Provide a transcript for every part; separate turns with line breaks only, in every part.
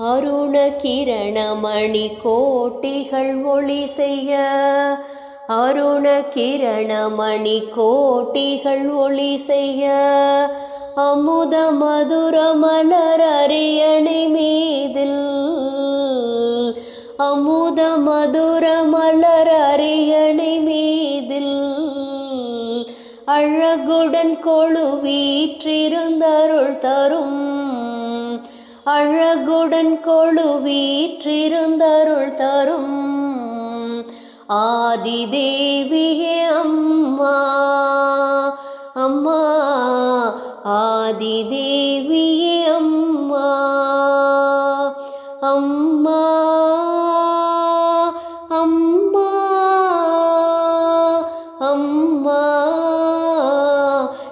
அருண கிரணமணி கோட்டிகள் ஒளி செய்ய அருண கிரணமணி கோட்டிகள் ஒளி செய்ய அமுத மதுர மலர் அரியணை மீதில் அமுத மதுர மலர் அரியணை மீதில் அழகுடன் கொழு வீற்றிருந்தருள் தரும் அழகுடன் கொழுவீற்றிருந்தருள் தரும் ஆதிதேவியே அம்மா. அம்மா ஆதிதேவியே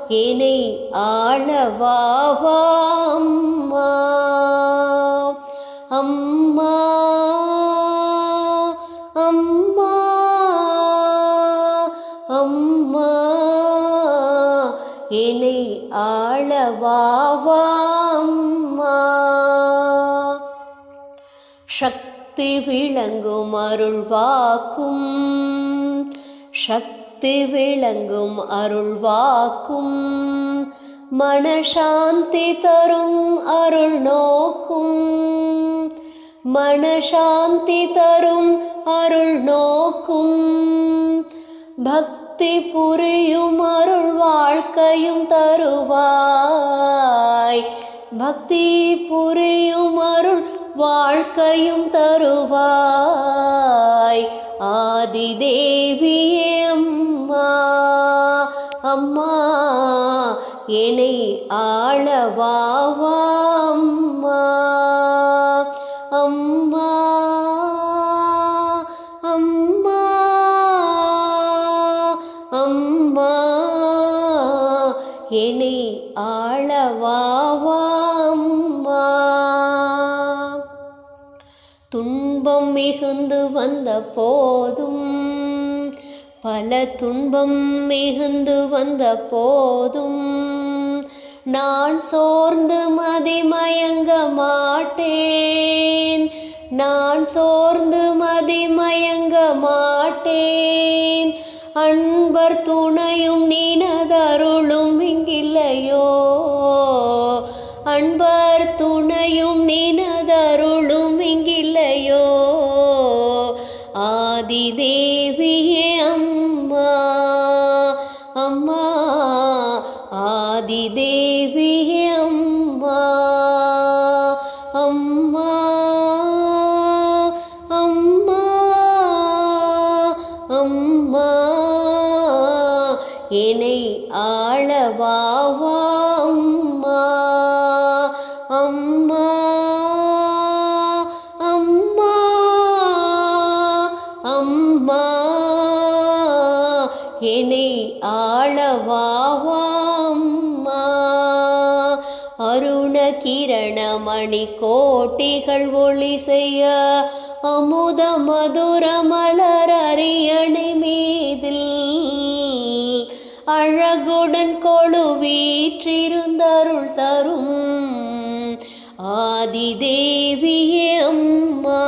என்னை ஆளவாவாம்மா. அம்மா அம்மா அம்மா. அம்மா என்னை ஆளவாவா சக்தி விளங்கும் அருள் வாக்கும் சக்தி வைத்து விளங்கும் அருள் வாக்கும் மனசாந்தி தரும் அருள் நோக்கும். மனசாந்தி தரும் அருள் நோக்கும். பக்தி புரியும் அருள் வாழ்க்கையும் தருவாய். பக்தி புரியும் அருள் வாழ்க்கையும் தருவாய். ஆதி ஆதிதேவியே அம்மா அம்மா என்னை ஆளவாவா என்னை ஆளவாவா துன்பம் மிகுந்து வந்த போதும் பல துன்பம் மிகுந்து வந்த போதும் நான் சோர்ந்து மதிமயங்க மாட்டேன். நான் சோர்ந்து மதிமயங்க மாட்டேன். அன்பர் துணையும் நீனதரும் இல்லையோ அன்பார் துணையும் நினதருளும் இங்கில்லையோ? ஆதி தேவியே அம்மா அம்மா ஆதி தேவியே என்னை ஆளவாவா அம்மா அம்மா அம்மா. என்னை ஆளவாவாம்மா அருண கிரணமணி கோட்டிகள் ஒளி செய்ய அமுத மதுர மலர் அரியணை மீதில் அழகுடன் கொழு வீற்றிருந்தருள் தரும் ஆதிதேவியே அம்மா.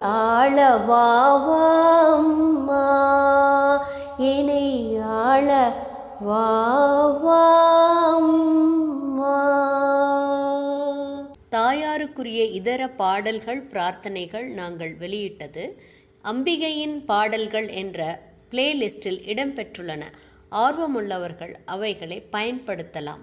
ஆளவாவா அம்மா. என்னை ஆள வாவா
தாயாருக்குரிய இதர பாடல்கள் பிரார்த்தனைகள் நாங்கள் வெளியிட்டது. அம்பிகையின் பாடல்கள் என்ற பிளேலிஸ்டில் இடம்பெற்றுள்ளன. ஆர்வமுள்ளவர்கள் அவைகளை பயன்படுத்தலாம்.